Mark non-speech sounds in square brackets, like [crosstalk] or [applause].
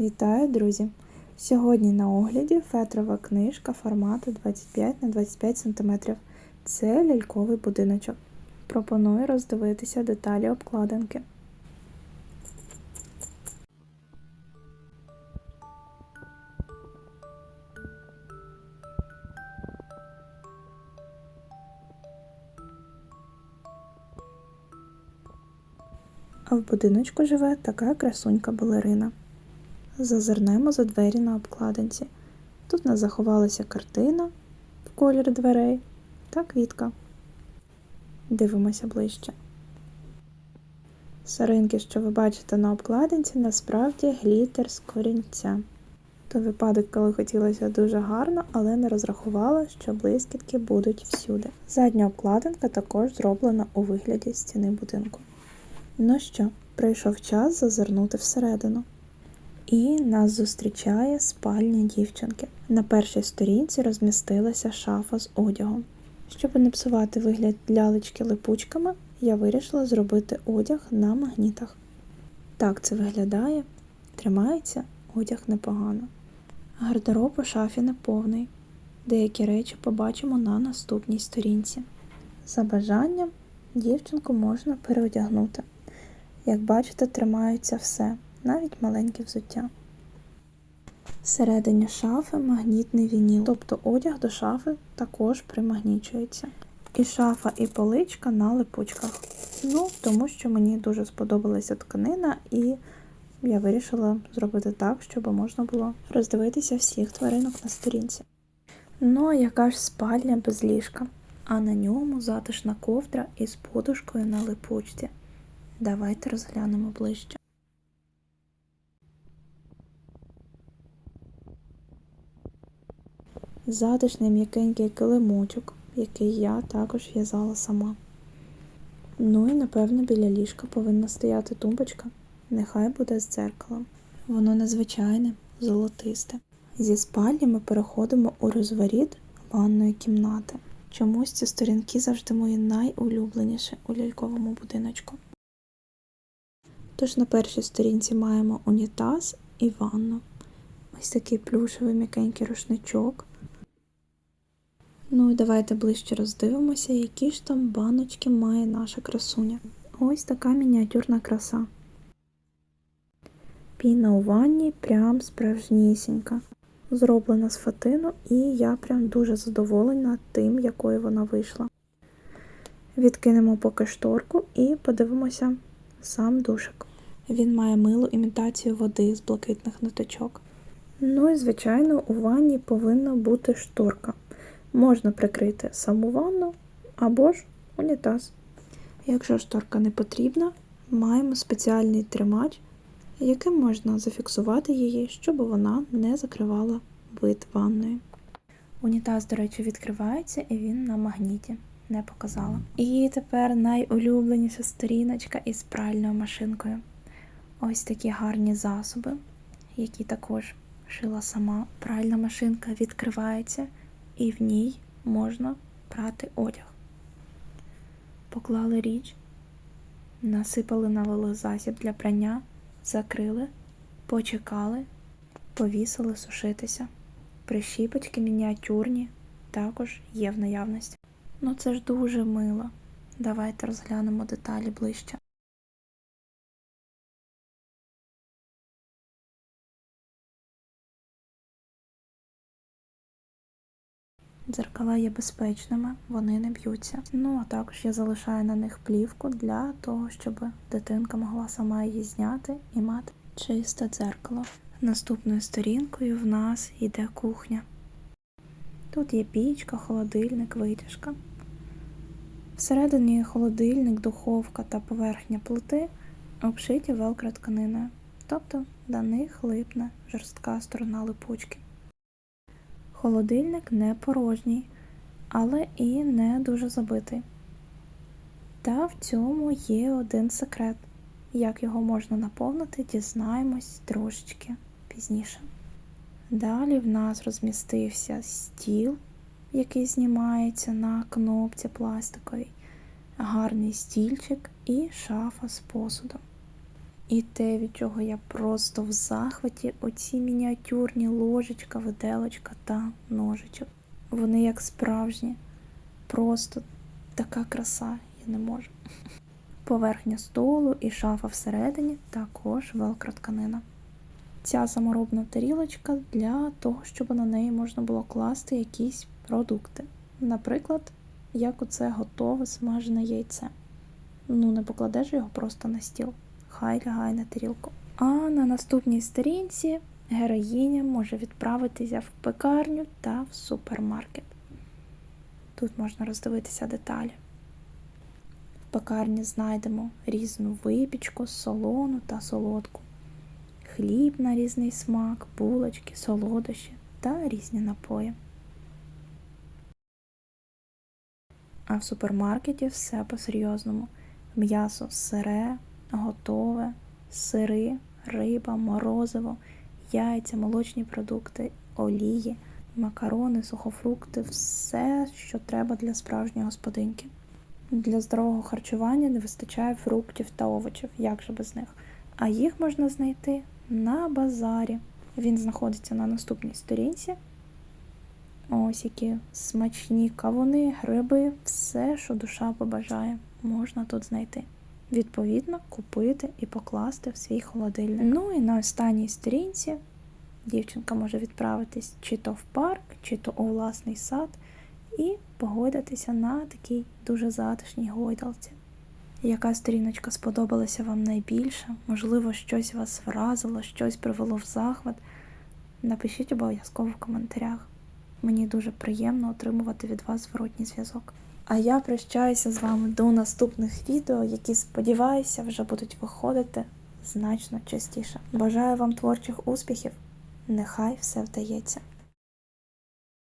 Вітаю, друзі! Сьогодні на огляді фетрова книжка формату 25 на 25 см. Це ляльковий будиночок. Пропоную роздивитися деталі обкладинки. А в будиночку живе така красунька балерина. Зазирнемо за двері на обкладинці. Тут у нас заховалася картина в колір дверей та квітка. Дивимося ближче. Саринки, що ви бачите на обкладинці, насправді глітер з корінця. То випадок, коли хотілося дуже гарно, але не розрахувала, що блискітки будуть всюди. Задня обкладинка також зроблена у вигляді стіни будинку. Ну що, прийшов час зазирнути всередину. І нас зустрічає спальня дівчинки. На першій сторінці розмістилася шафа з одягом. Щоб не псувати вигляд лялечки липучками, я вирішила зробити одяг на магнітах. Так це виглядає, тримається одяг непогано. Гардероб у шафі не повний. Деякі речі побачимо на наступній сторінці. За бажанням дівчинку можна переодягнути. Як бачите, тримається все, навіть маленьке взуття. Всередині шафи магнітний вініл, тобто одяг до шафи також примагнічується. І шафа, і поличка на липучках. Ну, тому що мені дуже сподобалася тканина, і я вирішила зробити так, щоб можна було роздивитися всіх тваринок на сторінці. Ну, а яка ж спальня без ліжка, а на ньому затишна ковдра із подушкою на липучці. Давайте розглянемо ближче. Затишний м'якенький килимочок, який я також в'язала сама. Ну і напевно біля ліжка повинна стояти тумбочка, нехай буде з дзеркалом. Воно незвичайне, золотисте. Зі спальні ми переходимо у розворіт ванної кімнати. Чомусь ці сторінки завжди мої найулюбленіші у ляльковому будиночку. Тож на першій сторінці маємо унітаз і ванну. Ось такий плюшевий м'якенький рушничок. Ну і давайте ближче роздивимося, які ж там баночки має наша красуня. Ось така мініатюрна краса. Піна у ванні прям справжнісінька. Зроблена з фатину, і я прям дуже задоволена тим, якою вона вийшла. Відкинемо поки шторку і подивимося сам душик. Він має милу імітацію води з блакитних ниточок. Ну і, звичайно, у ванні повинна бути шторка. Можна прикрити саму ванну або ж унітаз. Якщо шторка не потрібна, маємо спеціальний тримач, яким можна зафіксувати її, щоб вона не закривала вид ванної. Унітаз, до речі, відкривається і він на магніті. Не показала. І тепер найулюбленіша сторіночка із пральною машинкою. Ось такі гарні засоби, які також шила сама. Пральна машинка відкривається, і в ній можна прати одяг. Поклали річ, насипали налили засіб для прання, закрили, почекали, повісили сушитися. Прищіпочки мініатюрні також є в наявності. Ну це ж дуже мило. Давайте розглянемо деталі ближче. Дзеркала є безпечними, вони не б'ються. Ну а також я залишаю на них плівку для того, щоб дитинка могла сама її зняти і мати чисте дзеркало. Наступною сторінкою в нас йде кухня. Тут є пічка, холодильник, витяжка. Всередині холодильник, духовка та поверхня плити обшиті велкро тканиною, тобто до них липне жорстка сторона липучки. Холодильник не порожній, але і не дуже забитий. Та в цьому є один секрет. Як його можна наповнити, дізнаємось трошечки пізніше. Далі в нас розмістився стіл, який знімається на кнопці пластиковій, гарний стільчик і шафа з посудом. І те, від чого я просто в захваті, оці мініатюрні ложечка, виделочка та ножичок. Вони як справжні, просто така краса, я не можу. [laughs] Поверхня столу і шафа всередині також велкротканина. Ця саморобна тарілочка для того, щоб на неї можна було класти якісь продукти. Наприклад, як оце готове смажене яйце. Ну, не покладеш його просто на стіл, хай лягає на тарілку. А на наступній сторінці героїня може відправитися в пекарню та в супермаркет. Тут можна роздивитися деталі. В пекарні знайдемо різну випічку, солону та солодку, хліб на різний смак, булочки, солодощі та різні напої. А в супермаркеті все по-серйозному. М'ясо сире, готове, сири, риба, морозиво, яйця, молочні продукти, олії, макарони, сухофрукти, все, що треба для справжньої господинки. Для здорового харчування не вистачає фруктів та овочів, як же без них. А їх можна знайти на базарі. Він знаходиться на наступній сторінці. Ось які смачні кавуни, гриби, все, що душа побажає, можна тут знайти. Відповідно, купити і покласти в свій холодильник. Ну і на останній сторінці дівчинка може відправитись чи то в парк, чи то у власний сад і погодитися на такій дуже затишній гойдалці. Яка сторіночка сподобалася вам найбільше? Можливо, щось вас вразило, щось привело в захват. Напишіть обов'язково в коментарях. Мені дуже приємно отримувати від вас зворотній зв'язок. А я прощаюся з вами до наступних відео, які, сподіваюся, вже будуть виходити значно частіше. Бажаю вам творчих успіхів! Нехай все вдається!